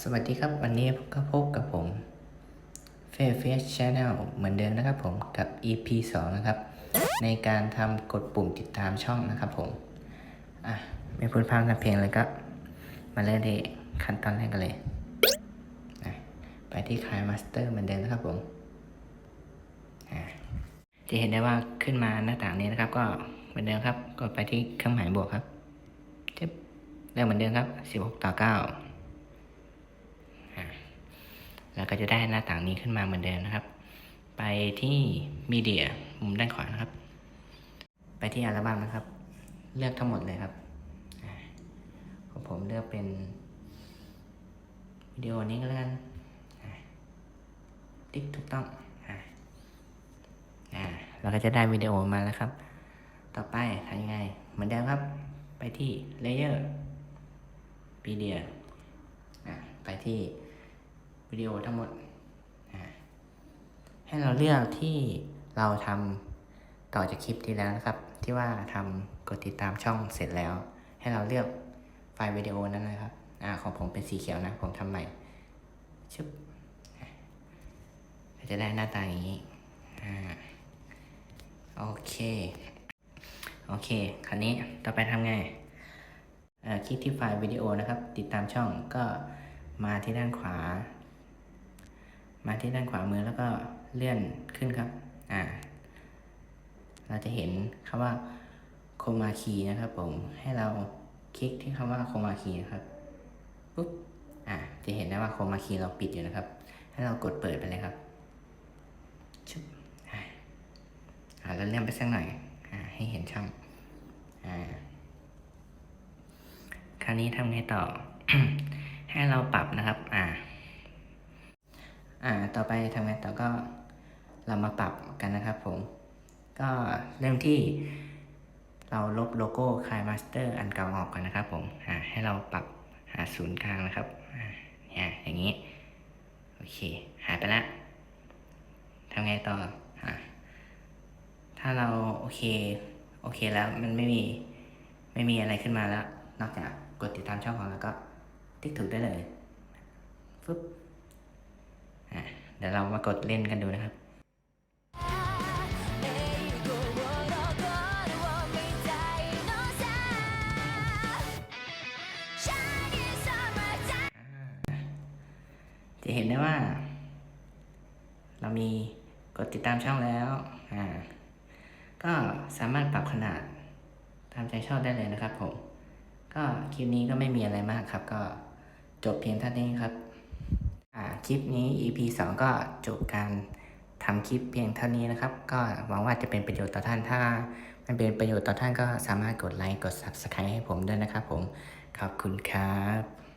สวัสดีครับวันนี้ก็พบกับผมเฟเฟสชาแนลเหมือนเดิมนะครับผมกับ EP 2 นะครับ ในการทำกดปุ่มติดตามช่องนะครับผม อะ ไม่พูดพร่ำทำเพลงเลยก็ มาเริ่มที่ขั้นตอนแรกกันเลย ไปที่คลายมาสเตอร์เหมือนเดิมนะครับผมจะเห็นได้ว่าขึ้นมาหน้าต่างนี้นะครับ ก็เหมือนเดิมครับ กดไปที่เครื่องหมายบวกครับจึ๊บเริ่มเหมือนเดิมครับ 16 ต่อ 9 แล้วก็จะได้หน้าต่างนี้ขึ้นมาเหมือนเดิมนะครับ ไปที่มีเดียมุมด้านขวานะครับ ไปที่อัลบั้มนะครับ เลือกทั้งหมดเลยครับของผมเลือกเป็นวิดีโอนี้ก็แล้วกันติ๊กถูกต้องอ่าเราก็จะได้วิดีโอมาแล้วครับ ต่อไปทำยังไงเหมือนเดิมครับ ไปที่ Layer มีเดียไปที่ วิดีโอทั้งหมด ให้เราเลือกที่เราทำต่อจากคลิปที่แล้วนะครับ ที่ว่าทำกดติดตามช่องเสร็จแล้ว ให้เราเลือกไฟล์วิดีโอนั้นนะครับอ่าของผมเป็นสีเขียวนะ ผมทำใหม่ชึบจะได้หน้าตาอย่างนี้อ่าโอเค โอเค คราวนี้ต่อไปทำไงเอ่อคลิกที่ไฟล์วิดีโอนะครับ ติดตามช่องก็มาที่ด้านขวา มาที่ด้านขวามือแล้วก็เลื่อนขึ้นครับ อ่า เราจะเห็นคำว่าโคมาคีนะครับผม ให้เราคลิกที่คำว่าโคมาคีนะครับปุ๊บ อ่า จะเห็นได้ว่าโคมาคีเราปิดอยู่นะครับ ให้เรากดเปิดไปเลยครับชุบอ่าอ่าแล้วเลื่อนไปสักหน่อย อ่า ให้เห็นช่อง อ่า คราวนี้ทำไงต่อ ให้เราปรับนะครับ อ่า อ่าต่อไปทำไงต่อก็เรามาปรับกันนะครับผม ก็เริ่มที่เราลบโลโก้คลายมาสเตอร์อันเก่าออกก่อนนะครับผมอ่าให้เราปรับหาศูนย์กลางนะครับอ่าเนี่ยอย่างนี้ โอเค หายไปแล้วทำไงต่ออ่าถ้าเราโอเค โอเคแล้วมันไม่มี ไม่มีอะไรขึ้นมาแล้ว นอกจากกดติดตามช่องของเราก็ติ๊กถูกได้เลยฟึบ เดี๋ยวเรามากดเล่นกันดูนะครับจะเห็นได้ว่า เรามีกดติดตามช่องแล้วอ่าก็สามารถปรับขนาดตามใจชอบได้เลยนะครับผม ก็คลิปนี้ก็ไม่มีอะไรมากครับ ก็จบเพียงเท่านี้ครับ คลิปนี้ EP 2 ก็จบการทำคลิปเพียงเท่านี้นะครับ ก็หวังว่าจะเป็นประโยชน์ต่อท่านถ้า มันเป็นประโยชน์ต่อท่านก็สามารถกดไลค์กด Subscribe ให้ผมด้วยนะครับผม ขอบคุณครับ